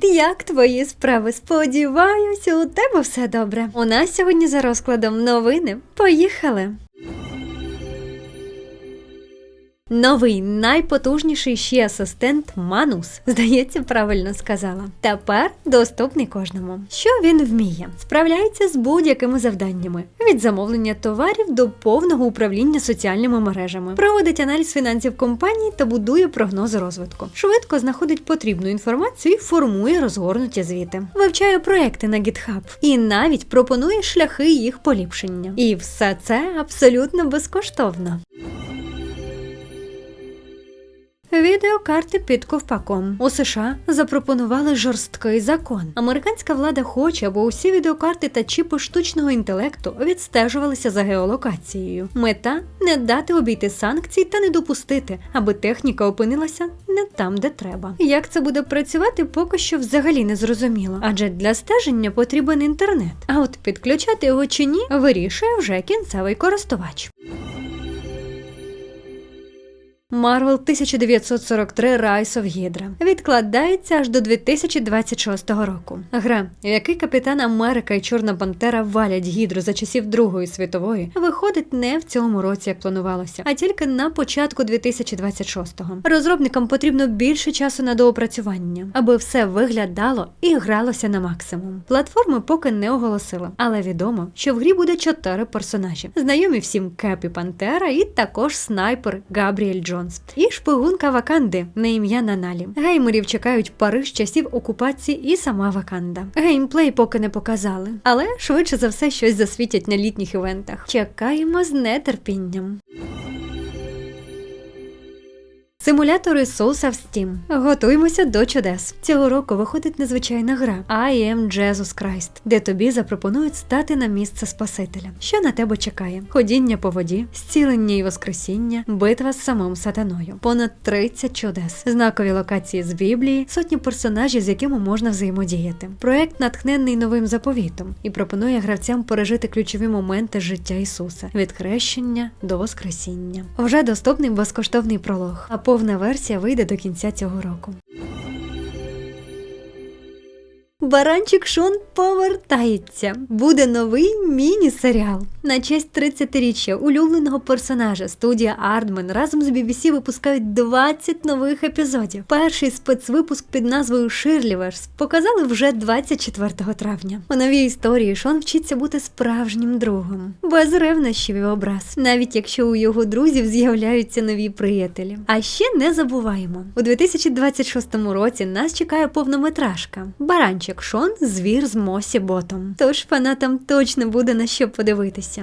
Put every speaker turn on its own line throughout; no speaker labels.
Привіт, як твої справи? Сподіваюся, у тебе все добре. У нас сьогодні за розкладом новини. Поїхали. Новий найпотужніший ще асистент Манус, здається, правильно сказала. Тепер доступний кожному. Що він вміє? Справляється з будь-якими завданнями від замовлення товарів до повного управління соціальними мережами, проводить аналіз фінансів компанії та будує прогноз розвитку. Швидко знаходить потрібну інформацію і формує розгорнуті звіти, вивчає проекти на GitHub і навіть пропонує шляхи їх поліпшення. І все це абсолютно безкоштовно. Відеокарти під ковпаком у США запропонували жорсткий закон. Американська влада хоче, аби усі відеокарти та чіпи штучного інтелекту відстежувалися за геолокацією. Мета не дати обійти санкцій та не допустити, аби техніка опинилася не там, де треба. Як це буде працювати, поки що взагалі не зрозуміло, адже для стеження потрібен інтернет. А от підключати його чи ні, вирішує вже кінцевий користувач. Марвел 1943 Rise of Hydra відкладається аж до 2026 року. Гра, в якій Капітан Америка і Чорна Пантера валять гідру за часів Другої світової, виходить не в цьому році, як планувалося, а тільки на початку 2026-го. Розробникам потрібно більше часу на доопрацювання, аби все виглядало і гралося на максимум. Платформи поки не оголосили, але відомо, що в грі буде чотири персонажі: знайомі всім Кепі Пантера і також снайпер Габріель Джонс. І шпигунка Ваканди на ім'я Наналі. Геймерів чекають Париж часів окупації і сама Ваканда. Геймплей поки не показали, але швидше за все щось засвітять на літніх івентах. Чекаємо з нетерпінням. Симулятори Соуса в Steam. Готуємося до чудес. Цього року виходить незвичайна гра I am Jesus Christ, де тобі запропонують стати на місце Спасителя. Що на тебе чекає? Ходіння по воді, зцілення і воскресіння, битва з самим сатаною, понад 30 чудес, знакові локації з Біблії, сотні персонажів, з якими можна взаємодіяти. Проект натхнений новим заповітом і пропонує гравцям пережити ключові моменти життя Ісуса від хрещення до воскресіння. Вже доступний безкоштовний пролог. Повна версія вийде до кінця цього року. Баранчик Шон повертається. Буде новий міні-серіал. На честь 30-річчя улюбленого персонажа студія Ардмен разом з BBC випускають 20 нових епізодів. Перший спецвипуск під назвою Ширліверс показали вже 24 травня. У новій історії Шон вчиться бути справжнім другом, без ревнощів і образ, навіть якщо у його друзів з'являються нові приятелі. А ще не забуваємо, у 2026 році нас чекає повнометражка Баранчик Шон звір з Мосі Ботом. Тож фанатам точно буде на що подивитися.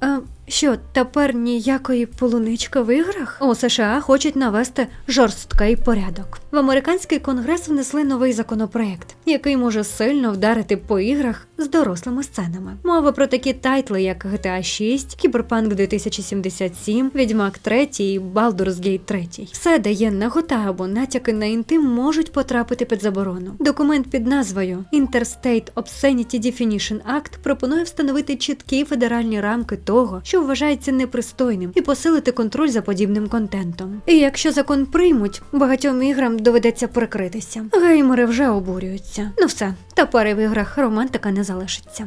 А, що, тепер ніякої полунички в іграх? У США хочуть навести жорсткий порядок. В американський конгрес внесли новий законопроект, який може сильно вдарити по іграх з дорослими сценами. Мова про такі тайтли, як GTA 6, Кіберпанк 2077, Відьмак 3 і Baldur's Gate 3. Все дає нагота або натяки на інтим можуть потрапити під заборону. Документ під назвою Interstate Obscenity Definition Act пропонує встановити чіткі федеральні рамки того, що вважається непристойним, і посилити контроль за подібним контентом. І якщо закон приймуть, багатьом іграм доведеться прикритися. Геймери вже обурюються. Ну все, тепер і в іграх романтика не залишиться.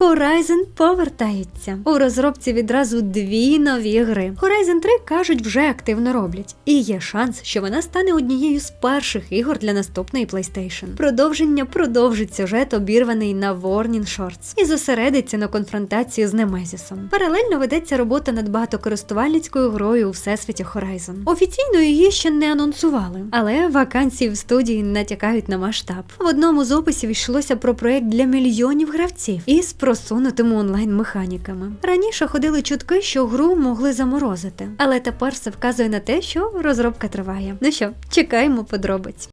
Horizon повертається у розробці відразу дві нові гри. Horizon 3, кажуть, вже активно роблять, і є шанс, що вона стане однією з перших ігор для наступної PlayStation. Продовження продовжить сюжет, обірваний на Warning Shorts, і зосередиться на конфронтації з Немезісом. Паралельно ведеться робота над багатокористувальницькою грою у всесвіті Horizon. Офіційно її ще не анонсували, але вакансії в студії натякають на масштаб. В одному з описів йшлося про проект для мільйонів гравців із просунутими онлайн-механіками. Раніше ходили чутки, що гру могли заморозити, але тепер все вказує на те, що розробка триває. Ну що, чекаємо подробиць.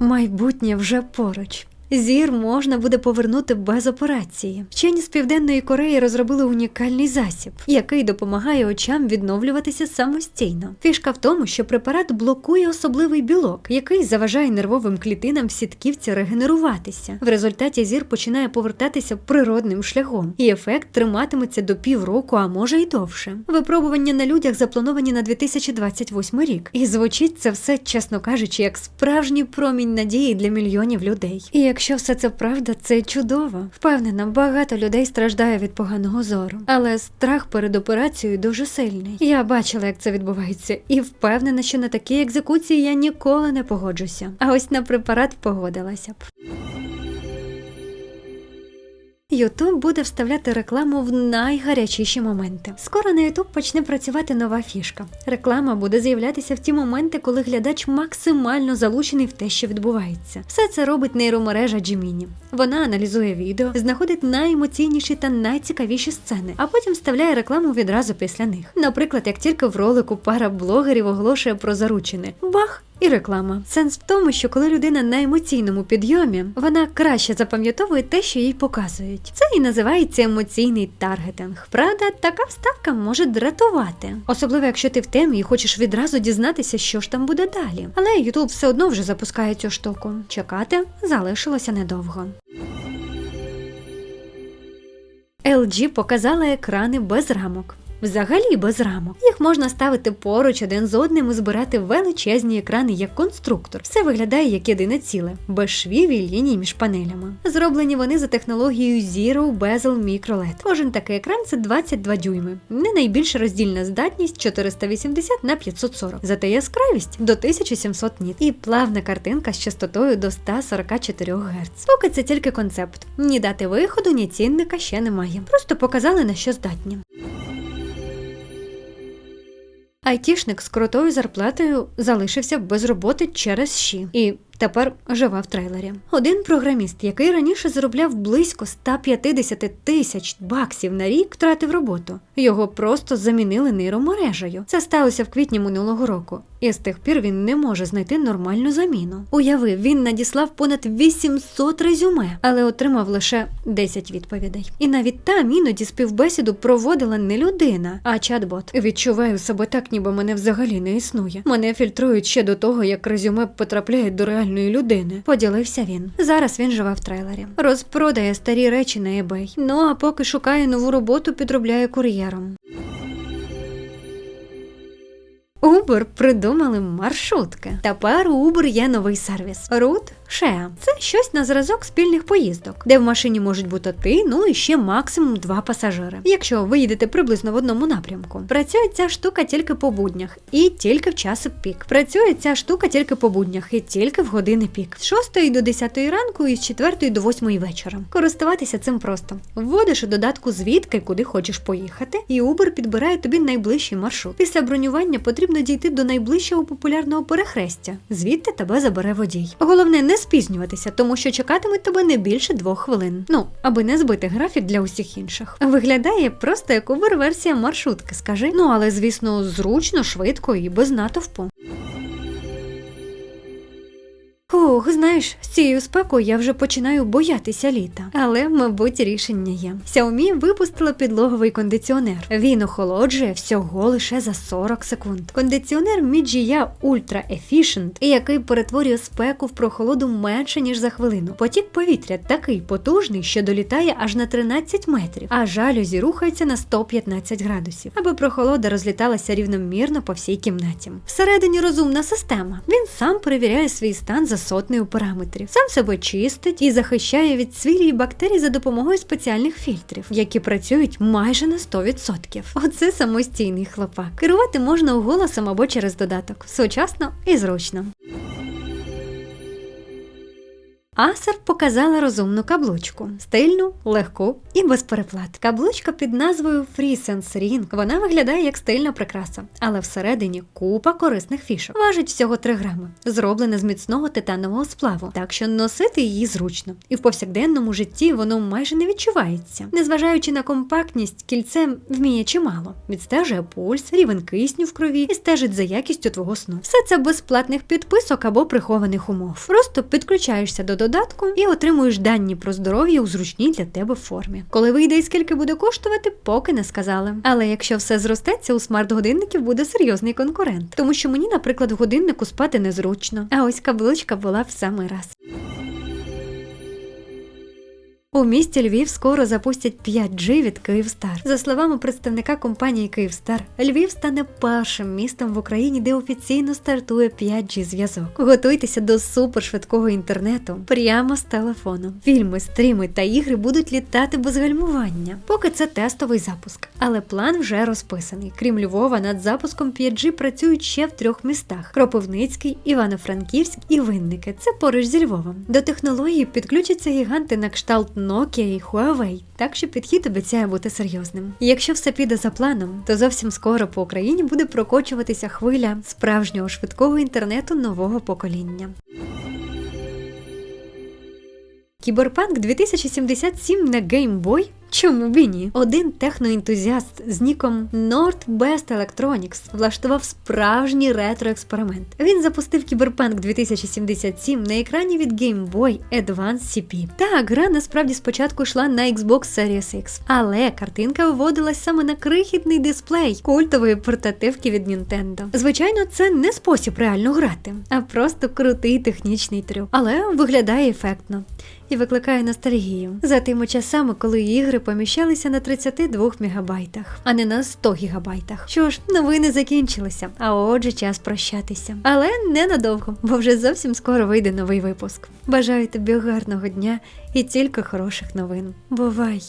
Майбутнє вже поруч. Зір можна буде повернути без операції. Вчені з південної Кореї розробили унікальний засіб, який допомагає очам відновлюватися самостійно. Фішка в тому, що препарат блокує особливий білок, який заважає нервовим клітинам в сітківці регенеруватися. В результаті зір починає повертатися природним шляхом, і ефект триматиметься до півроку, а може й довше. Випробування на людях заплановані на 2028 рік, і звучить це все, чесно кажучи, як справжній промінь надії для мільйонів людей. І якщо все це правда, це чудово. Впевнена, багато людей страждає від поганого зору, але страх перед операцією дуже сильний. Я бачила, як це відбувається, і впевнена, що на такі екзекуції я ніколи не погоджуся. А ось на препарат погодилася б. Ютуб буде вставляти рекламу в найгарячіші моменти. Скоро на Ютуб почне працювати нова фішка. Реклама буде з'являтися в ті моменти, коли глядач максимально залучений в те, що відбувається. Все це робить нейромережа Джиміні. Вона аналізує відео, знаходить найемоційніші та найцікавіші сцени, а потім вставляє рекламу відразу після них. Наприклад, як тільки в ролику пара блогерів оголошує про заручини, бах! І реклама. Сенс в тому, що коли людина на емоційному підйомі, вона краще запам'ятовує те, що їй показують. Це і називається емоційний таргетинг. Правда, така вставка може дратувати, особливо якщо ти в темі і хочеш відразу дізнатися, що ж там буде далі. Але YouTube все одно вже запускає цю штуку. Чекати залишилося недовго. LG показала екрани без рамок. Взагалі без рамок. Їх можна ставити поруч один з одним і збирати величезні екрани як конструктор. Все виглядає як єдине ціле, без швів і ліній між панелями. Зроблені вони за технологією Zero Bezel Micro LED. Кожен такий екран це 22 дюйми. Не найбільша роздільна здатність 480 на 540, зате яскравість до 1700 ніт і плавна картинка з частотою до 144 Гц. Поки це тільки концепт. Ні дати виходу, ні цінника ще немає. Просто показали на що здатні. Айтішник з крутою зарплатою залишився без роботи через щі. І тепер живе в трейлері. Один програміст, який раніше заробляв близько 150 тисяч баксів на рік, втратив роботу. Його просто замінили нейромережею. Це сталося в квітні минулого року, і з тих пір він не може знайти нормальну заміну. Уяви, він надіслав понад 800 резюме, але отримав лише 10 відповідей. І навіть там іноді співбесіду проводила не людина, а чат-бот. Відчуваю себе так, ніби мене взагалі не існує. Мене фільтрують ще до того, як резюме потрапляє до реальної людини. Поділився він. Зараз він живе в трейлері. Розпродає старі речі на eBay. Ну а поки шукає нову роботу, підробляє кур'єром. Uber придумали маршрутки. Тепер у Uber є новий сервіс Root Share. Це щось на зразок спільних поїздок, де в машині можуть бути ти, ну і ще максимум два пасажири. Якщо ви їдете приблизно в одному напрямку. Працює ця штука тільки по буднях і тільки в часи пік. Працює ця штука тільки по буднях і тільки в години пік. З 6 до 10 ранку і з 4 до 8 вечора. Користуватися цим просто. Вводиш у додатку звідки куди хочеш поїхати, і Uber підбирає тобі найближчий маршрут. Після бронювання потрібно дійти до найближчого популярного перехрестя. Звідти тебе забере водій. Головне не спізнюватися, тому що чекатимуть тебе не більше двох хвилин. Ну, аби не збити графік для усіх інших. Виглядає просто як Uber-версія маршрутки, скажи. Ну але звісно, зручно, швидко і без натовпу. Ох, знаєш, з цією спекою я вже починаю боятися літа. Але, мабуть, рішення є. Xiaomi випустила підлоговий кондиціонер. Він охолоджує всього лише за 40 секунд. Кондиціонер Mijia Ultra Efficient, який перетворює спеку в прохолоду менше ніж за хвилину. Потік повітря такий потужний, що долітає аж на 13 метрів, а жалюзі рухаються на 115 градусів, аби прохолода розліталася рівномірно по всій кімнаті. Всередині розумна система. Він сам перевіряє свій стан за сотнею параметрів, сам себе чистить і захищає від цвілі і бактерій за допомогою спеціальних фільтрів, які працюють майже на 100%. Оце самостійний хлопак. Керувати можна голосом або через додаток. Сучасно і зручно. Acer показала розумну каблучку, стильну, легку і без переплат. Каблучка під назвою FreeSense Ring. Вона виглядає як стильна прикраса, але всередині купа корисних фішок. Важить всього 3 грами, зроблена з міцного титанового сплаву, так що носити її зручно. І в повсякденному житті воно майже не відчувається. Незважаючи на компактність, кільце вміє чимало. Відстежує пульс, рівень кисню в крові і стежить за якістю твого сну. Все це без платних підписок або прихованих умов. Просто підключаєшся до додатку і отримуєш дані про здоров'я у зручній для тебе формі. Коли вийде і скільки буде коштувати, поки не сказали. Але якщо все зростеться, у смарт-годинників буде серйозний конкурент, тому що мені, наприклад, в годиннику спати незручно. А ось каблучка була в самий раз. У місті Львів скоро запустять 5G від Київстар. За словами представника компанії Київстар, Львів стане першим містом в Україні, де офіційно стартує 5G зв'язок. Готуйтеся до супершвидкого інтернету прямо з телефону. Фільми, стріми та ігри будуть літати без гальмування. Поки це тестовий запуск, але план вже розписаний. Крім Львова, над запуском 5G працюють ще в трьох містах: Кропивницький, Івано-Франківськ і Винники. Це поруч зі Львовом. До технології підключаться гіганти на кшталт Nokia і Huawei, так що підхід обіцяє бути серйозним. Якщо все піде за планом, то зовсім скоро по Україні буде прокочуватися хвиля справжнього швидкого інтернету нового покоління. Кіберпанк 2077 на Boy? Чому б і ні? Один техноентузіаст з ніком Northbest Electronics влаштував справжній ретро-експеримент. Він запустив Кіберпанк 2077 на екрані від Game Boy Advance CP. Так, гра насправді спочатку йшла на Xbox Series X, але картинка виводилась саме на крихітний дисплей культової портативки від Nintendo. Звичайно, це не спосіб реально грати, а просто крутий технічний трюк, але виглядає ефектно і викликає ностальгію за тими часами, коли ігри поміщалися на 32 мегабайтах, а не на 100 гігабайтах. Що ж, новини закінчилися, а отже, час прощатися. Але ненадовго, бо вже зовсім скоро вийде новий випуск. Бажаю тобі гарного дня і тільки хороших новин. Бувай!